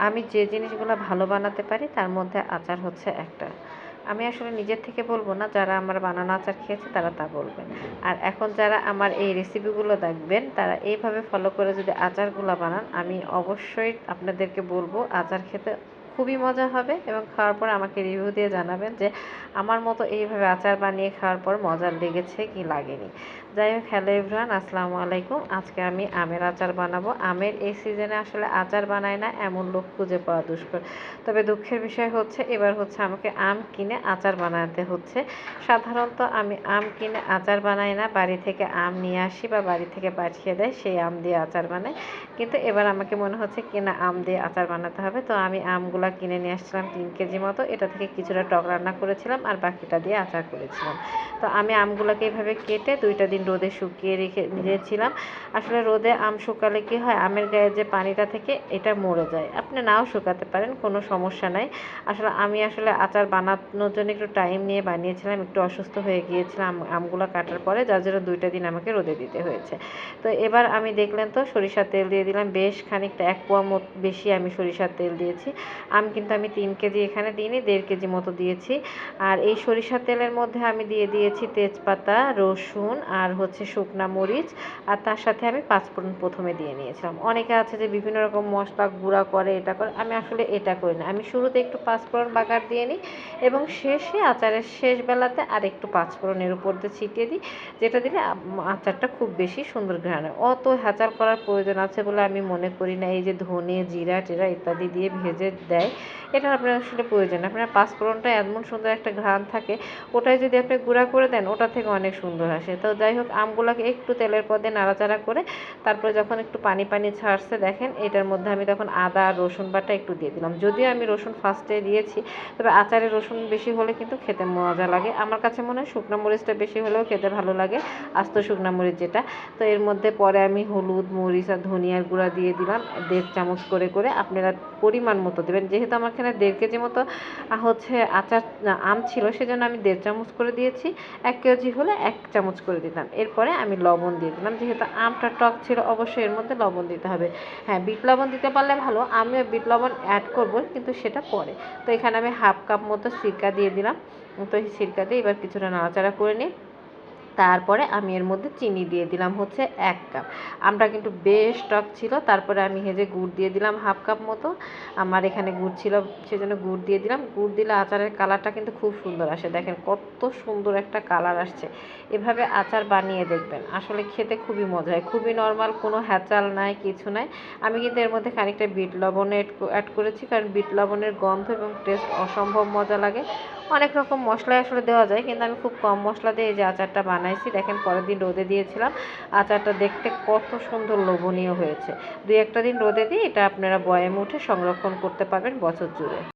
আমি যে জিনিসগুলো ভালো বানাতে পারি, তার মধ্যে আচার হচ্ছে একটা। আমি আসলে নিজের থেকে বলব না, যারা আমার বানানো আচার খেয়েছে তারা তা বলবেন আর এখন যারা আমার এই রেসিপিগুলো দেখবেন, তারা এইভাবে ফলো করে যদি আচারগুলো বানান, আমি অবশ্যই আপনাদেরকে বলব আচার খেতে খুবই মজা হবে এবং খাওয়ার পর আমাকে রিভিউ দিয়ে জানাবেন যে আমার মতো এইভাবে আচার বানিয়ে খাওয়ার পর মজা লেগেছে কি লাগেনি। যাই হোক হ্যালো এভরান আসসালামু আলাইকুম। আজকে আমি আমের আচার বানাবো। আমের এই সিজনে আসলে আচার বানায় না, এমন লোক খুঁজে পাওয়া দুষ্কর। তবে দুঃখের বিষয় হচ্ছে, এবার হচ্ছে আমাকে আম কিনে আচার বানাতে হচ্ছে। সাধারণত আমি আম কিনে আচার বানাই না, বাড়ি থেকে আম নিয়ে আসি বা বাড়ি থেকে পাঠিয়ে দেয়, সেই আম দিয়ে আচার বানাই। কিন্তু এবার আমাকে মনে হচ্ছে কিনা আম দিয়ে আচার বানাতে হবে। তো আমি আমগুলা কিনে নিয়ে আসছিলাম তিন কেজি মতো। এটা থেকে কিছুটা টক রান্না করেছিলাম আর বাকিটা দিয়ে আচার করেছিলাম। তো আমি আমগুলোকে এইভাবে কেটে দুইটা দিন রোদে শুকিয়ে রেখে দিয়েছিলাম আসলে রোদে আম শুকালে কি হয়? আমের গায়ে যে পানিটা থেকে এটা মরে যায়। আপনি নাও শুকাতে পারেন, কোনো সমস্যা নাই। আসলে আমি আসলে আচার বানানোর জন্য একটু টাইম নিয়ে বানিয়েছিলাম, একটু অসুস্থ হয়ে গিয়েছিলাম আমগুলো কাটার পরে, যার জন্য দুইটা দিন আমাকে রোদে দিতে হয়েছে। তো এবার আমি দেখলেন তো, সরিষার তেল দিয়ে দিলাম। বেশ খানিকটা এক পোয়া বেশি আমি সরিষার তেল দিয়েছি। আম কিন্তু আমি তিন কেজি এখানে দিইনি, দেড় কেজি মতো দিয়েছি। আর এই সরিষার তেলের মধ্যে আমি দিয়ে দিয়েছি তেজপাতা, রসুন আর হচ্ছে শুকনা মরিচ। আর তার সাথে আমি পাঁচফোড়ন প্রথমে দিয়ে নিয়েছিলাম। অনেকে আছে যে বিভিন্ন রকম মশলা গুঁড়া করে, এটা করে। আমি আসলে এটা করি না। আমি শুরুতে একটু পাঁচফোড়ন বাগার দিয়ে নিই এবং শেষে আচারের শেষ বেলাতে আর একটু পাঁচফোড়নের উপর দিয়ে ছিটিয়ে দিই, যেটা দিলে আচারটা খুব বেশি সুন্দর ঘ্রাণ হয়। অত আচার করার প্রয়োজন আছে বলে আমি মনে করি না। এই যে ধনে, জিরা টিরা ইত্যাদি দিয়ে ভেজে দেয়। এটা আপনার আসলে প্রয়োজন। আপনার পাঁচফোড়নটা এমন সুন্দর একটা ঘ্রাণ থাকে ওটাই যদি আপনি গুঁড়া করে দেন, ওটা থেকে অনেক সুন্দর আসে। তো যাই হোক, আমগুলোকে একটু তেলের পদে নাড়াচাড়া করে, তারপরে যখন একটু পানি পানি ছাড়ছে, দেখেন, এটার মধ্যে আমি তখন আদা রসুন বাটা একটু দিয়ে দিলাম। যদিও আমি রসুন ফার্স্টে দিয়েছি, তবে আচারে রসুন বেশি হলে কিন্তু খেতে মজা লাগে। আমার কাছে মনে হয় শুকনো মরিচটা বেশি হলেও খেতে ভালো লাগে, আস্ত শুকনো মরিচ যেটা। তো এর মধ্যে পরে আমি হলুদ, মরিচ আর ধনিয়ার গুঁড়া দিয়ে দিলাম, দেড় চামচ করে করে আপনারা পরিমাণ মতো দেবেন। যেহেতু আমার এখানে দেড় কেজি মতো হচ্ছে আচার আম ছিল, সেজন্য আমি দেড় চামচ করে দিয়েছি। এক কেজি হলে এক চামচ করে দিতাম এরপরে আমি লবণ দিয়ে দিলাম। যেহেতু আমটা টক ছিল, অবশ্যই এর মধ্যে লবণ দিতে হবে। হ্যাঁ বিট লবণ দিতে পারলে ভালো, আমিও বিট লবণ অ্যাড করব, কিন্তু সেটা পরে। তো এখানে আমি হাফ কাপ মতো সিরকা দিয়ে দিলাম। তো এই সিরকা দিয়ে এবার কিছুটা নাড়াচাড়া করে নিই। তারপরে আমি এর মধ্যে চিনি দিয়ে দিলাম হচ্ছে এক কাপ। আমটা কিন্তু বেশ টক ছিল, তারপরে আমি হেজে গুড় দিয়ে দিলাম হাফ কাপ মতো। আমার এখানে গুড় ছিল, সেজন্য গুড় দিয়ে দিলাম। গুড় দিলে আচারের কালারটা কিন্তু খুব সুন্দর আসে। দেখেন কত সুন্দর একটা কালার আসছে। এভাবে আচার বানিয়ে দেখবেন। আসলে খেতে খুবই মজা হয়। খুবই নর্মাল, কোনো হ্যাচাল নাই, কিছু নাই। আমি কিন্তু এর মধ্যে খানিকটা বিট লবণ অ্যাড করেছি, কারণ বিট লবণের গন্ধ এবং টেস্ট অসম্ভব মজা লাগে। অনেক রকম মশলা আসলে দেওয়া যায়, কিন্তু আমি খুব কম মশলা দিয়ে এই যে আচারটা বানাইছি। দেখেন পরের দিন রোদে দিয়েছিলাম। আচারটা দেখতে কত সুন্দর লোভনীয় হয়েছে। দুই একটা দিন রোদে দিয়ে এটা আপনারা বয়ামে উঠে সংরক্ষণ করতে পারবেন বছর জুড়ে।